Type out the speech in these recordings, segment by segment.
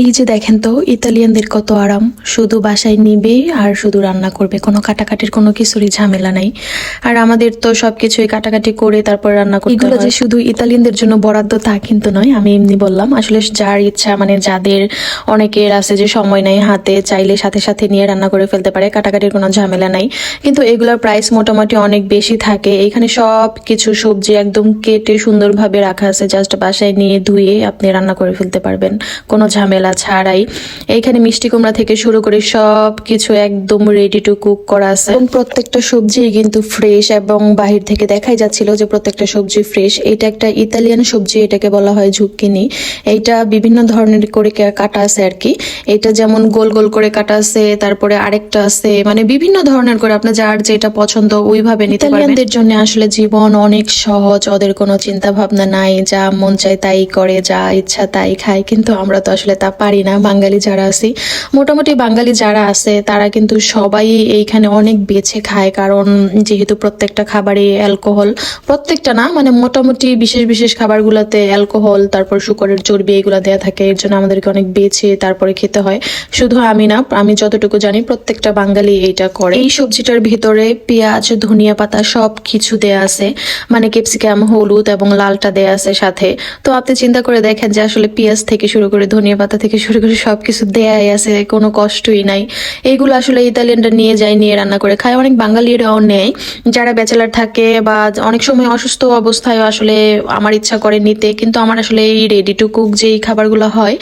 এই যে দেখেন তো ইতালিয়ানদের কত আরাম। শুধু বাসায় নিবে আর শুধু রান্না করবে। কোনো কাটাকাটির কোনো কিছুরই ঝামেলা নাই। আর আমাদের তো সবকিছুই কাটাকাটি করে তারপর রান্না করতে এগুলো যে শুধু ইতালিয়ানদের জন্য বরাদ্দ তা কিন্তু নয় আমি এমনি বললাম। আসলে যার ইচ্ছা মানে যাদের অনেকের আছে যে সময় নেই হাতে চাইলে সাথে সাথে নিয়ে রান্না করে ফেলতে পারে কাটাকাটির কোনো ঝামেলা নাই। কিন্তু এগুলোর প্রাইস মোটামুটি অনেক বেশি থাকে। এখানে সব কিছু সবজি একদম কেটে সুন্দরভাবে রাখা আছে। জাস্ট বাসায় নিয়ে ধুয়ে আপনি রান্না করে ফেলতে পারবেন। কোনো ঝামেলা ছাড়াই। এইখানে মিষ্টি কুমড়া থেকে শুরু করে সব কিছু একদম রেডি টু কুক করা আছে। এবং প্রত্যেকটা সবজি কিন্তু ফ্রেশ এবং বাহির থেকে দেখাই যাচ্ছিল যে প্রত্যেকটা সবজি ফ্রেশ এটা একটা ইতালিয়ান সবজি, এটাকে বলা হয় ঝুঁকিনি। এইটা বিভিন্ন ধরনের করে কাটা আছে আর কি। এটা যেমন গোল গোল করে কাটা আছে, তারপরে আরেকটা আছে। মানে বিভিন্ন ধরনের করে আপনার যার যেটা পছন্দ ওইভাবে নিতে ইতালিয়ানদের জন্য আসলে জীবন অনেক সহজ, ওদের কোনো চিন্তা ভাবনা নাই। যা মন চায় তাই করে, যা ইচ্ছা তাই খায়। কিন্তু আমরা তো আসলে তা পারি না, বাঙালি যারা আছি। মোটামুটি বাঙালি যারা আছে, তারা কিন্তু সবাই এইখানে অনেক বেছে খায়, কারণ যেহেতু প্রত্যেকটা খাবারে অ্যালকোহল, প্রত্যেকটা না মানে মোটামুটি বিশেষ বিশেষ খাবারগুলোতে অ্যালকোহল, তারপর শুকরের চর্বি এগুলো দেওয়া থাকে, এর জন্য আমাদেরকে অনেক বেছে তারপরে খেতে হয়। শুধু আমি না, আমি যতটুকু জানি প্রত্যেকটা বাঙালি এইটা করে। এই সবজিটার ভিতরে পেঁয়াজ, ধনিয়া পাতা সব কিছু দেয়া আছে মানে ক্যাপসিকাম, হলুদ এবং লালটা দেয়া আছে সাথে। তো আপনি চিন্তা করে দেখেন যে আসলে পেঁয়াজ থেকে শুরু করে ধনিয়া পাতা থেকে শুরু করে সবকিছু দেয়াই আছে, কোনো কষ্টই নাই। এইগুলো আসলে ইতালিয়ানরা নিয়ে যায়, নিয়ে রান্না করে খায়। অনেক বাঙালিরাও নেয়। যারা ব্যাচেলার থাকে বা অনেক সময় অসুস্থ অবস্থায় আসলে আমার ইচ্ছা করে নিতে, কিন্তু আমার আসলে এই রেডি টু কুক যেই খাবারগুলো হয়,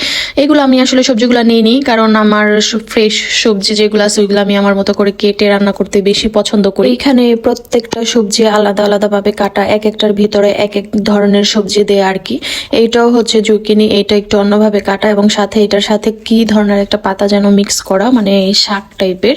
এগুলো আমি আসলে সবজিগুলো নিয়ে নিই। কারণ আমার ফ্রেশ সবজি যেগুলো আছে, ওইগুলো আমি আমার মতো করে কেটে রান্না করতে বেশি পছন্দ করি। এখানে প্রত্যেকটা সবজি আলাদা আলাদাভাবে কাটা, এক একটার ভিতরে এক এক ধরনের সবজি দেয় আর কি। এইটাও হচ্ছে জুকিনি এটা একটু অন্যভাবে কাটা এবং সাথে, এটার সাথে কি ধরনের একটা পাতা যেন মিক্স করা মানে শাক টাইপের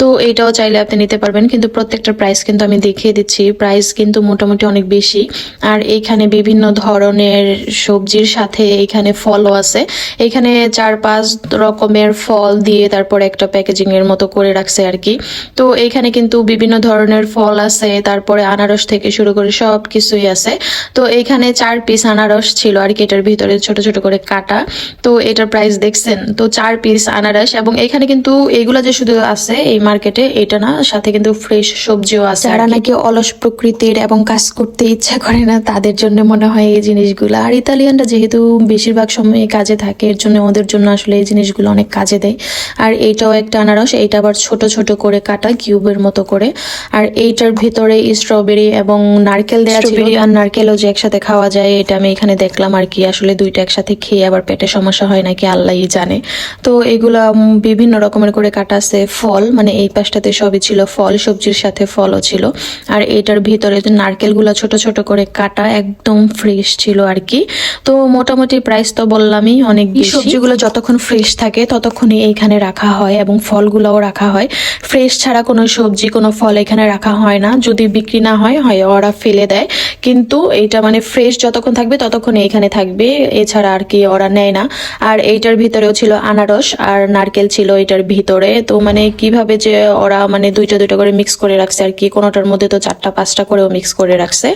তো এটাও চাইলে আপনি নিতে পারবেন, কিন্তু প্রত্যেকটার প্রাইস কিন্তু আমি দেখিয়ে দিচ্ছি। প্রাইস কিন্তু মোটামুটি অনেক বেশি। আর এইখানে বিভিন্ন ধরনের সবজির সাথে এইখানে ফলও আছে। এখানে চার পাঁচ রকমের ফল দিয়ে তারপর একটা প্যাকেজিং এর মতো করে রাখছে আর কি। তো এইখানে কিন্তু বিভিন্ন ধরনের ফল আছে, তারপরে আনারস থেকে শুরু করে সব কিছুই আছে। তো এইখানে চার পিস আনারস ছিল আর কি, এটার ভিতরে ছোট ছোট করে কাটা। তো এটার প্রাইস দেখছেন তো চার পিস আনারস এবং এখানে কিন্তু এগুলা যে শুধু আছে এই মার্কেটে এটা না সাথে কিন্তু ফ্রেশ সবজিও আছে যারা নাকি অলস প্রকৃতির এবং কাজ করতে ইচ্ছা করে না তাদের জন্য মনে হয় এই জিনিসগুলো। আর ইতালিয়ানরা যেহেতু বেশিরভাগ সময় কাজে থাকে এর জন্য ওদের জন্য আসলে এই জিনিসগুলো অনেক কাজে দেয়। আর এইটাও একটা আনারস এইটা আবার ছোট ছোট করে কাটা কিউবের মতো করে। আর এইটার ভিতরে স্ট্রবেরি এবং নারকেল দেওয়া ছিল। আর নারকেলও যে একসাথে খাওয়া যায় এটা আমি এখানে দেখলাম আর কি। আসলে দুইটা একসাথে খেয়ে আবার পেটে সমস্যা হয় নাকি? আল্লাহই জানে। তো এগুলা বিভিন্ন রকমের করে কাটা আছে ফল মানে এই পাশটাতে সবই ছিল ফল সবজির সাথে ফলও ছিল। আর এটার ভিতরে নারকেলগুলো ছোট ছোট করে কাটা একদম ফ্রেশ ছিল আর কি। তো মোটামুটি প্রাইস তো বললামই অনেক সবজিগুলো যতক্ষণ ফ্রেশ থাকে ততক্ষণই এইখানে রাখা হয় এবং ফলগুলোও রাখা হয়। ফ্রেশ ছাড়া কোনো সবজি কোনো ফল এখানে রাখা হয় না। যদি বিক্রি না হয় হয় ওরা ফেলে দেয়। কিন্তু এটা মানে ফ্রেশ যতক্ষণ থাকবে ততক্ষণ এইখানে থাকবে। এছাড়া আর কি ওরা নেয় না। আর এইটার ভিতরেও ছিল আনারস আর নারকেল ছিল এটার ভিতরে। তো মানে কীভাবে যে ওরা মানে দুইটা দুইটা করে মিক্স করে রাখছে আর কি কোনোটার মধ্যে তো চারটা পাঁচটা করেও মিক্স করে রাখছে।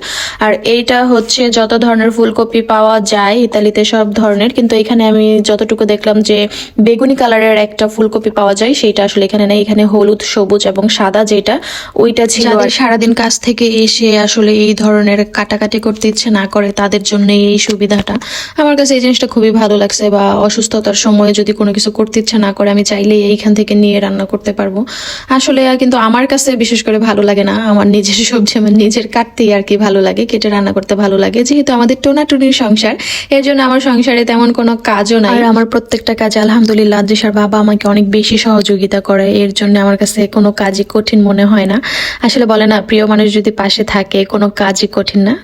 আর এইটা হচ্ছে যত ধরনের ফুলকপি পাওয়া যায় ইতালিতে সব ধরনের কিন্তু এখানে আমি যতটুকু দেখলাম যে বেগুনি কালারের একটা ফুলকপি পাওয়া যায় সেইটা আসলে এখানে নেই। এখানে হলুদ সবুজ এবং সাদা যেটা ওইটা ছিল সারাদিন কাজ থেকে এসে আসলে এই ধরনের কাটাকাটি করতে ইচ্ছে না করে তাদের জন্য এই সুবিধাটা। আমার কাছে এই জিনিসটা খুবই ভালো লাগছে বা অসুস্থতার সময় যদি কোনো কিছু করতে ইচ্ছে না করে, আমি চাইলেই এইখান থেকে নিয়ে রান্না করতে পারব। আসলে কিন্তু আমার কাছে বিশেষ করে ভালো লাগে না। আমার নিজের সবজি, আমার নিজের কাটতেই আর কি ভালো লাগে, কেটে রান্না করতে ভালো লাগে। যেহেতু আমাদের টোনাটুনির সংসার এর জন্য আমার সংসারে তেমন কোনো কাজও নাই। আর আমার প্রত্যেকটা কাজ আলহামদুলিল্লাহ আদ্রিসার বাবা আমাকে অনেক বেশি সহযোগিতা করে। এর জন্য আমার কাছে কোনো কাজই কঠিন মনে হয় না। আসলে বলে না, প্রিয় মানুষ যদি পাশে থাকে, কোনো কাজই কঠিন না।